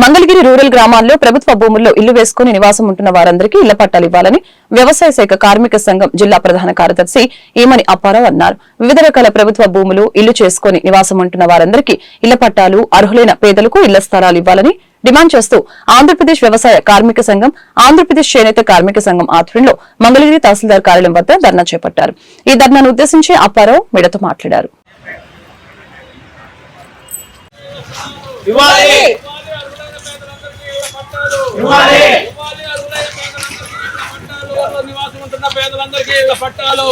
Mangalagiri rural గ్రామాల్లో ప్రభుత్వ భూముల్లో ఇల్లు వేసుకుని నివాసం ఉంటున్న వారందరికీ ఇళ్ళ పట్టాలు ఇవ్వాలని వ్యవసాయ శాఖ కార్మిక సంఘం జిల్లా ప్రధాన కార్యదర్శి ఈమని అప్పారావు అన్నారు. వివిధ రకాల ప్రభుత్వ భూములు ఇల్లు చేసుకుని నివాసం ఉంటున్న వారందరికీ ఇళ్ళ పట్టాలు అర్హులైన పేదలకు ఇళ్ళ స్థలాలు ఇవ్వాలని డిమాండ్ చేస్తూ ఆంధ్రప్రదేశ్ వ్యవసాయ కార్మిక సంఘం ఆంధ్రప్రదేశ్ చేనేత కార్మిక సంఘం ఆధ్వర్యంలో మంగళగిరి తహసీల్దార్ కార్యాలయం వద్ద ధర్నా చేపట్టారు. ఈ ధర్నాను ఉద్దేశించి అప్పారావు మీడియాతో మాట్లాడారు. ఇవ్వాలి. ఇవ్వాలి. నివాసం ఉంటున్న పేదలందరికీ ఇళ్ళ పట్టాలు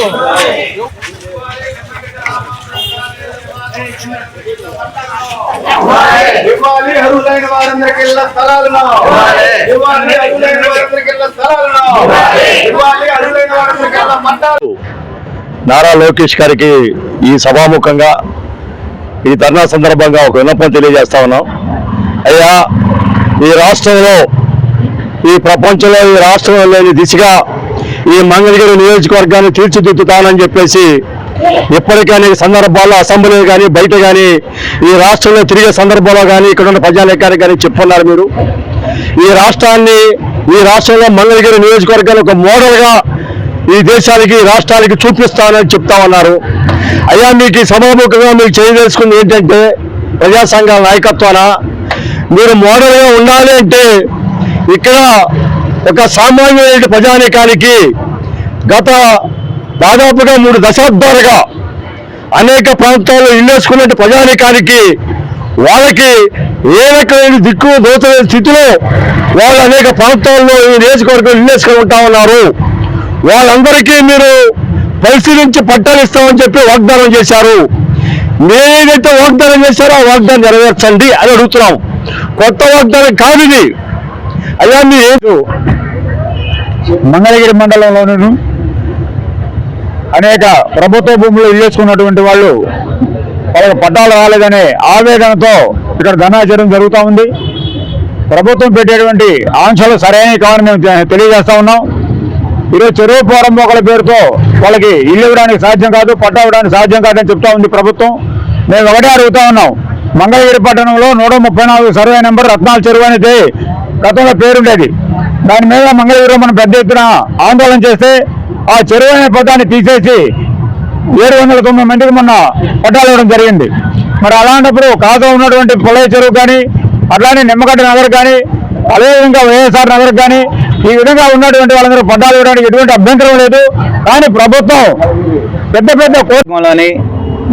ఇవ్వాలి. అర్హులైన వారందరికి స్థలాలను. ఇవ్వాలి. వారందరికి స్థలాలను ఇవ్వాలి వారందరికి పట్టాలు నారా లోకేష్ గారికి ఈ సభాముఖంగా ఈ ధర్నా సందర్భంగా ఒక విన్నపం తెలియజేస్తా ఉన్నాం. అయ్యా ఈ రాష్ట్రంలో ఈ ప్రపంచంలో ఈ రాష్ట్రంలో లేని దిశగా ఈ మంగళగిరి నియోజకవర్గాన్ని తీర్చిదిద్దుతానని చెప్పేసి ఎప్పటికైనా అనేక సందర్భాల్లో అసెంబ్లీ కానీ బయట కానీ ఈ రాష్ట్రంలో తిరిగే సందర్భంలో కానీ ఇక్కడ ఉన్న ప్రజాలేఖానికి కానీ చెప్పున్నారు మీరు. ఈ రాష్ట్రాన్ని ఈ రాష్ట్రంలో మంగళగిరి నియోజకవర్గాన్ని ఒక మోడల్గా ఈ దేశానికి రాష్ట్రాలకి రాష్ట్రానికి చూపిస్తానని చెప్తా ఉన్నారు. అయ్యా మీకు ఈ సభాముఖంగా మీకు చేయదలుచుకుంది ఏంటంటే ప్రజా సంఘాల నాయకత్వాన మీరు మోడల్గా ఉండాలి అంటే ఇక్కడ ఒక సామాన్యమైన ప్రజానికానికి గత దాదాపుగా మూడు దశాబ్దాలుగా అనేక ప్రాంతాల్లో ఇల్లేసుకున్న ప్రజానికానికి వాళ్ళకి ఏ రకమైన దిక్కు దోచలేని స్థితిలో వాళ్ళు అనేక ప్రాంతాల్లో ఈ నియోజకవర్గం ఇల్లేసుకొని ఉంటా ఉన్నారు. వాళ్ళందరికీ మీరు పరిశీలించి పట్టాలు ఇస్తామని చెప్పి వాగ్దానం చేశారు. నేనేదైతే వాగ్దానం చేశారో ఆ వాగ్దానం నెరవేర్చండి అని అడుగుతున్నాం. కొత్త వాగ్దానం కాదు అయ్యా మీరు మంగళగిరి మండలంలోనూ అనేక ప్రభుత్వ భూములు ఇల్లేసుకున్నటువంటి వాళ్ళు వాళ్ళకి పట్టాలు రాలేదనే ఆవేదనతో ఇక్కడ ధనాచరణ జరుగుతూ ఉంది. ప్రభుత్వం పెట్టేటువంటి ఆంక్షలు సరైనవి కావని మేము తెలియజేస్తా ఉన్నాం. ఈరోజు చెరువు పోరంబోకల పేరుతో వాళ్ళకి ఇల్లు ఇవ్వడానికి సాధ్యం కాదు పట్టా ఇవ్వడానికి సాధ్యం కాదని చెప్తా ఉంది ప్రభుత్వం. మేము ఒకటే అడుగుతా ఉన్నాం. మంగళగిరి పట్టణంలో నూట ముప్పై నాలుగు సర్వే నెంబర్ రత్నాల చెరువు అనేది గతంలో పేరుండేది. దాని మీద మంగళగిరిలో మనం పెద్ద ఎత్తున ఆందోళన చేస్తే ఆ చెరువు అనే పదాన్ని తీసేసి ఏడు వందల తొమ్మిది మందికి మొన్న పట్టాలు ఇవ్వడం జరిగింది. మరి అలాంటప్పుడు కాదో ఉన్నటువంటి పొలయ చెరువు కానీ అట్లానే నిమ్మగడ్డ నగర్ కానీ అదేవిధంగా వైఎస్ఆర్ నగర్ కానీ ఈ విధంగా ఉన్నటువంటి వాళ్ళందరూ పట్టాలు ఇవ్వడానికి ఎటువంటి అభ్యంతరం లేదు. కానీ ప్రభుత్వం పెద్ద పెద్ద కోటలోని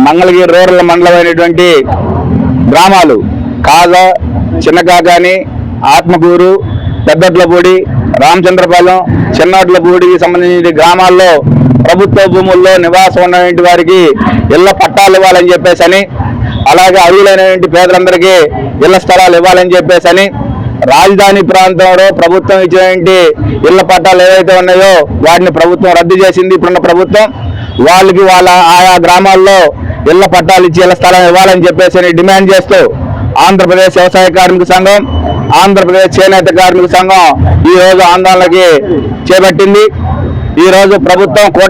మంగళగిరి రూరల్ మండలమైనటువంటి గ్రామాలు కాగా చిన్నగా కానీ ఆత్మకూరు పెద్దట్లపూడి రామచంద్రపాలెం చిన్నట్లపూడికి సంబంధించిన గ్రామాల్లో ప్రభుత్వ భూముల్లో నివాసం ఉన్నటువంటి వారికి ఇళ్ళ పట్టాలు ఇవ్వాలని చెప్పేసి అలాగే అర్హులైనటువంటి పేదలందరికీ ఇళ్ళ స్థలాలు ఇవ్వాలని చెప్పేసి రాజధాని ప్రాంతంలో ప్రభుత్వం ఇచ్చినటువంటి ఇళ్ళ పట్టాలు ఏవైతే ఉన్నాయో వాటిని ప్రభుత్వం రద్దు చేసింది ఇప్పుడున్న ప్రభుత్వం. వాళ్ళకి వాళ్ళ ఆయా గ్రామాల్లో ఇళ్ళ పట్టాలు ఇచ్చి ఇళ్ళ స్థలం ఇవ్వాలని చెప్పేసి అని డిమాండ్ చేస్తూ ఆంధ్రప్రదేశ్ వ్యవసాయ కార్మిక సంఘం ఆంధ్రప్రదేశ్ చేనేత కార్మిక సంఘం ఈ రోజు ఆందోళనకి చేపట్టింది. ఈ రోజు ప్రభుత్వం